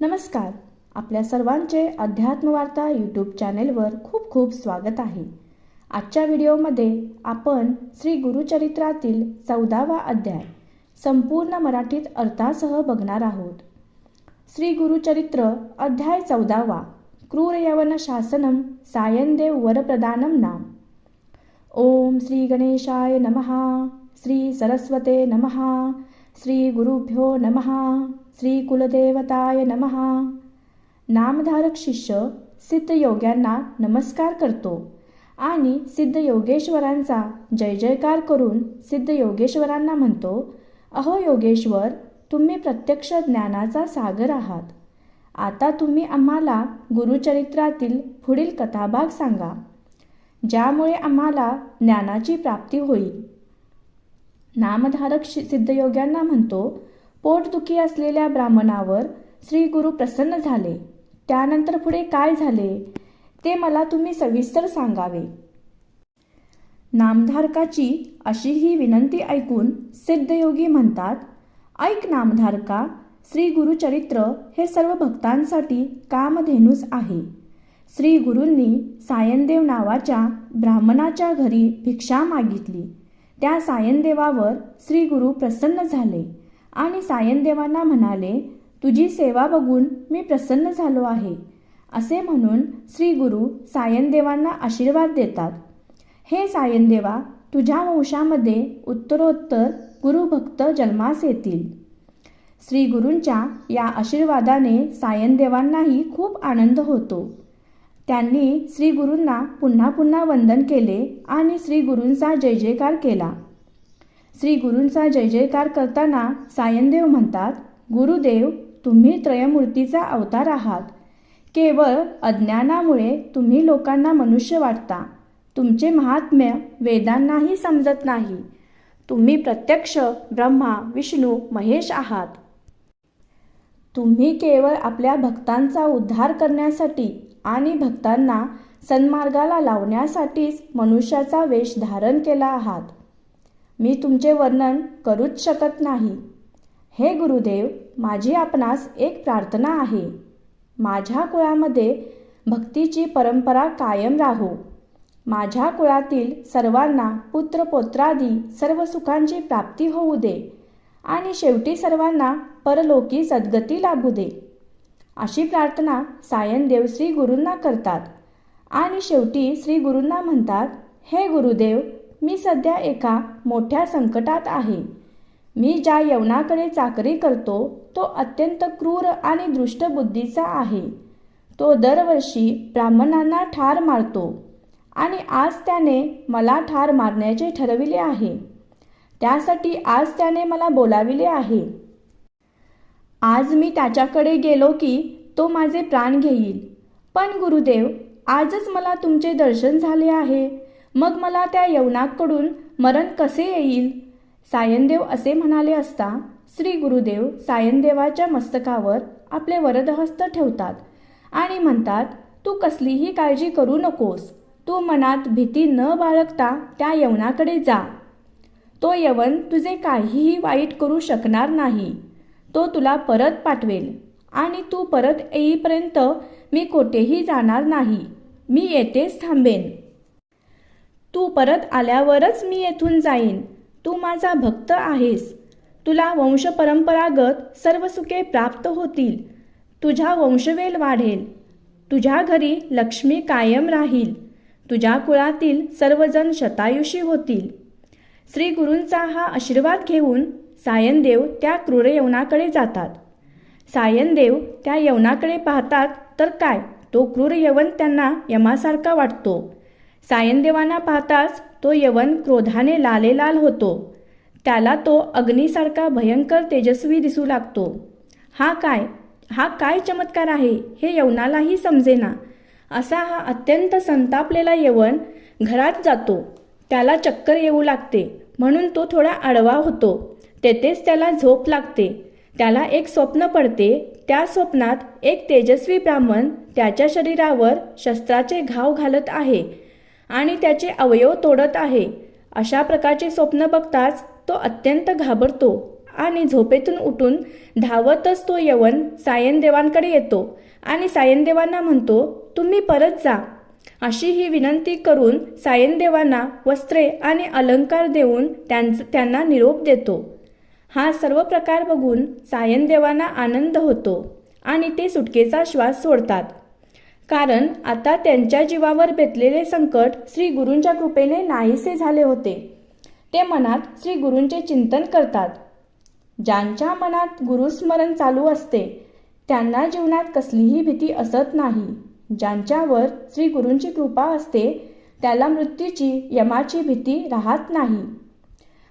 नमस्कार. आपल्या सर्वांचे अध्यात्मवार्ता यूट्यूब चॅनेलवर खूप खूप स्वागत आहे. आजच्या व्हिडिओमध्ये आपण श्री गुरुचरित्रातील चौदावा अध्याय संपूर्ण मराठीत अर्थासह बघणार आहोत. श्री गुरुचरित्र अध्याय चौदावा क्रूर यवन शासनम सायनदेव वरप्रदानम नाम. ओम श्री गणेशाय नमः श्री सरस्वते नमः श्री गुरुभ्यो नमः श्री कुलदेवताय नमः. नामधारक शिष्य सिद्धयोग्यांना नमस्कार करतो आणि सिद्ध योगेश्वरांचा जय जयकार करून सिद्ध योगेश्वरांना म्हणतो अहो योगेश्वर तुम्ही प्रत्यक्ष ज्ञानाचा सागर आहात. आता तुम्ही आम्हाला गुरुचरित्रातील पुढील कथाभाग सांगा ज्यामुळे आम्हाला ज्ञानाची प्राप्ती होईल. नामधारक शि- सिद्धयोग्यांना म्हणतो पोटदुखी असलेल्या ब्राह्मणावर श्री गुरु प्रसन्न झाले. त्यानंतर पुढे काय झाले? ते मला तुम्ही सविस्तर सांगावे. नामधारकाची अशी ही विनंती ऐकून सिद्धयोगी म्हणतात ऐक नामधारका श्री गुरुचरित्र हे सर्व भक्तांसाठी कामधेनूच आहे. श्री गुरूंनी सायनदेव नावाच्या ब्राह्मणाच्या घरी भिक्षा मागितली. त्या सायनदेवावर श्री गुरु प्रसन्न झाले. आणि सायनदेवांना म्हणाले तुझी सेवा बघून मी प्रसन्न झालो आहे. असे म्हणून श्री गुरु सायनदेवांना आशीर्वाद देतात. हे सायनदेवा तुझ्या वंशामध्ये उत्तरोत्तर गुरुभक्त जन्मास येतील. श्री गुरूंच्या या आशीर्वादाने सायनदेवांनाही खूप आनंद होतो. त्यांनी श्री गुरूंना पुन्हा पुन्हा वंदन केले आणि श्री गुरूंचा जय जयकार केला. श्री गुरूंचा जय जयकार करताना सायनदेव म्हणतात गुरुदेव तुम्ही त्रयमूर्तीचा अवतार आहात. केवळ अज्ञानामुळे तुम्ही लोकांना मनुष्य वाटता. तुमचे महात्म्य वेदांनाही समजत नाही. तुम्ही प्रत्यक्ष ब्रह्मा विष्णू महेश आहात. तुम्ही केवळ आपल्या भक्तांचा उद्धार करण्यासाठी आणि भक्तांना सन्मार्गाला लावण्यासाठीच मनुष्याचा वेश धारण केला आहात. मी तुमचे वर्णन करूच शकत नाही. हे गुरुदेव माझी आपणास एक प्रार्थना आहे. माझ्या कुळामध्ये भक्तीची परंपरा कायम राहो. माझ्या कुळातील सर्वांना पुत्रपोत्रादी सर्व सुखांची प्राप्ती होऊ दे आणि शेवटी सर्वांना परलोकी सद्गती लाभू दे. अशी प्रार्थना सायनदेव श्री गुरूंना करतात आणि शेवटी श्री गुरूंना म्हणतात हे गुरुदेव मी सध्या एका मोठ्या संकटात आहे. मी ज्या यवनाकडे चाकरी करतो तो अत्यंत क्रूर आणि दृष्ट बुद्धीचा आहे. तो दरवर्षी ब्राह्मणांना ठार मारतो आणि आज त्याने मला ठार मारण्याचे ठरविले आहे. त्यासाठी आज त्याने मला बोलाविले आहे. आज मी त्याच्याकडे गेलो की तो माझे प्राण घेईल. पण गुरुदेव आजच मला तुमचे दर्शन झाले आहे. मग मला त्या यवनाकडून मरण कसे येईल? सायनदेव असे म्हणाले असता श्री गुरुदेव सायनदेवाच्या मस्तकावर आपले वरदहस्त ठेवतात आणि म्हणतात तू कसलीही काळजी करू नकोस. तू मनात भीती न बाळगता त्या यवनाकडे जा. तो यवन तुझे काहीही वाईट करू शकणार नाही. तो तुला परत पाठवेल आणि तू परत येईपर्यंत मी कोठेही जाणार नाही. मी येथेच थांबेन. तू परत आल्यावरच मी येथून जाईन. तू माझा भक्त आहेस. तुला वंशपरंपरागत सर्व सुखे प्राप्त होतील. तुझा वंशवेल वाढेल. तुझ्या घरी लक्ष्मी कायम राहील. तुझ्या कुळातील सर्वजण शतायुषी होतील. श्री गुरूंचा हा आशीर्वाद घेऊन सायनदेव त्या क्रूर यवनाकडे जातात. सायनदेव त्या यवनाकडे पाहतात तर काय? तो क्रूर यवन त्यांना यमासारखा वाटतो. सायनदेवांना पाहताच तो यवन क्रोधाने लालेलाल होतो. त्याला तो अग्नीसारखा भयंकर तेजस्वी दिसू लागतो. हा काय? हा काय चमत्कार आहे? हे यवनालाही समजेना. असा हा अत्यंत संतापलेला यवन घरात जातो. त्याला चक्कर येऊ लागते. म्हणून तो थोडा आडवा होतो. तेथेच त्याला झोप लागते. त्याला एक स्वप्न पडते. त्या स्वप्नात एक तेजस्वी ब्राह्मण त्याच्या शरीरावर शस्त्राचे घाव घालत आहे. आणि त्याचे अवयव तोडत आहे. अशा प्रकारचे स्वप्न बघताच तो अत्यंत घाबरतो आणि झोपेतून उठून धावतच तो यवन सायनदेवांकडे येतो आणि सायनदेवांना म्हणतो तुम्ही परत जा. अशी ही विनंती करून सायनदेवांना वस्त्रे आणि अलंकार देऊन त्यांच त्यांना निरोप देतो. हा सर्व प्रकार बघून सायनदेवांना आनंद होतो आणि ते सुटकेचा श्वास सोडतात. कारण आता त्यांच्या जीवावर बेतलेले संकट श्री गुरूंच्या कृपेने नाहीसे झाले होते. ते मनात श्री गुरूंचे चिंतन करतात. ज्यांच्या मनात गुरुस्मरण चालू असते त्यांना जीवनात कसलीही भीती असत नाही. ज्यांच्यावर श्री गुरूंची कृपा असते त्याला मृत्यूची यमाची भीती राहत नाही.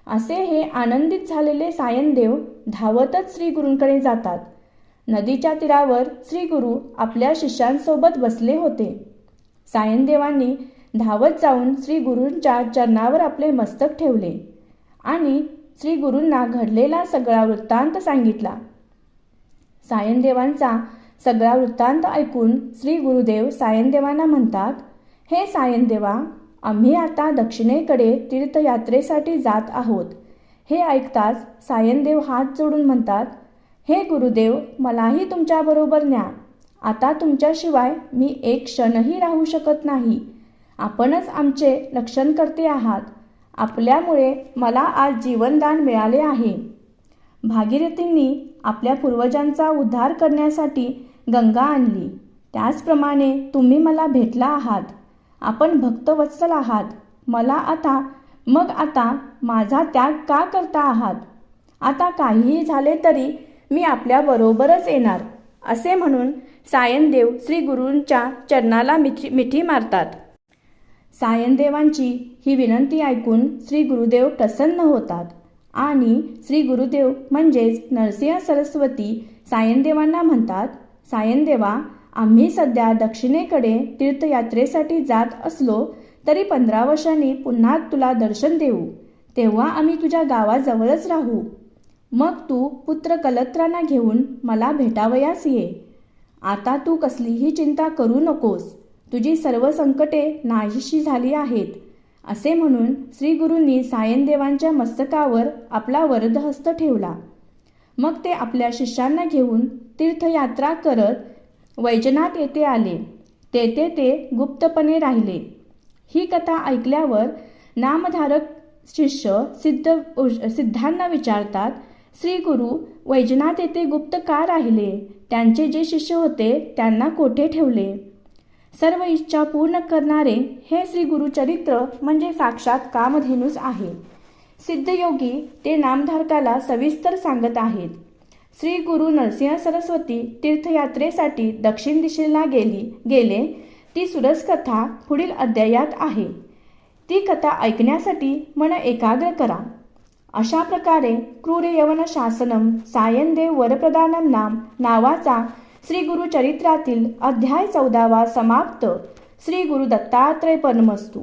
असे हे आनंदित झालेले सायनदेव धावतच श्री गुरूंकडे जातात. नदीच्या तीरावर श्री गुरु आपल्या शिष्यांसोबत बसले होते. सायनदेवांनी धावत जाऊन श्री गुरूंच्या चरणावर आपले मस्तक ठेवले आणि श्री गुरूंना घडलेला सगळा वृत्तांत सांगितला. सायनदेवांचा सगळा वृत्तांत ऐकून श्री गुरुदेव सायनदेवांना म्हणतात हे सायनदेवा आम्ही आता दक्षिणेकडे तीर्थयात्रेसाठी जात आहोत. हे ऐकताच सायनदेव हात जोडून म्हणतात हे गुरुदेव मलाही तुमच्याबरोबर न्या. आता तुमच्याशिवाय मी एक क्षणही राहू शकत नाही. आपणच आमचे रक्षण करते आहात. आपल्यामुळे मला आज जीवनदान मिळाले आहे. भागीरथींनी आपल्या पूर्वजांचा उद्धार करण्यासाठी गंगा आणली. त्याचप्रमाणे तुम्ही मला भेटला आहात. आपण भक्तवत्सल आहात. मला आता मग आता माझा त्याग का करता आहात? आता काहीही झाले तरी मी आपल्याबरोबरच येणार असे म्हणून सायनदेव श्री गुरूंच्या चरणाला मिठी मिठी मारतात. सायनदेवांची ही विनंती ऐकून श्री गुरुदेव प्रसन्न होतात आणि श्री गुरुदेव म्हणजेच नरसिंह सरस्वती सायनदेवांना म्हणतात सायनदेवा आम्ही सध्या दक्षिणेकडे तीर्थयात्रेसाठी जात असलो तरी पंधरा वर्षांनी पुन्हा तुला दर्शन देऊ. तेव्हा आम्ही तुझ्या गावाजवळच राहू. मग तू पुत्र कलत्रांना घेऊन मला भेटावयास ये. आता तू कसलीही चिंता करू नकोस. तुझी सर्व संकटे नाहीशी झाली आहेत. असे म्हणून श्रीगुरूंनी सायनदेवांच्या मस्तकावर आपला वरदहस्त ठेवला. मग ते आपल्या शिष्यांना घेऊन तीर्थयात्रा करत वैजनाथ येथे आले. तेथे ते गुप्तपणे राहिले. ही कथा ऐकल्यावर नामधारक शिष्य सिद्ध सिद्धांना विचारतात श्री गुरु वैजनाथ येथे गुप्त का राहिले? त्यांचे जे शिष्य होते त्यांना कोठे ठेवले? सर्व इच्छा पूर्ण करणारे हे श्री गुरुचरित्र म्हणजे साक्षात कामधेनूच आहे. सिद्धयोगी ते नामधारकाला सविस्तर सांगत आहेत. श्री गुरु नरसिंह सरस्वती तीर्थयात्रेसाठी दक्षिण दिशेला गेली गेले. ती सुरस कथा पुढील अध्यायात आहे. ती कथा ऐकण्यासाठी मन एकाग्र करा. अशा प्रकारे क्रूर यवन शासनम सायनदेव वरप्रदानम नाम नावाचा श्री गुरु चरित्रातील अध्याय चौदावा समाप्त. श्री गुरु दत्तात्रय परमस्तू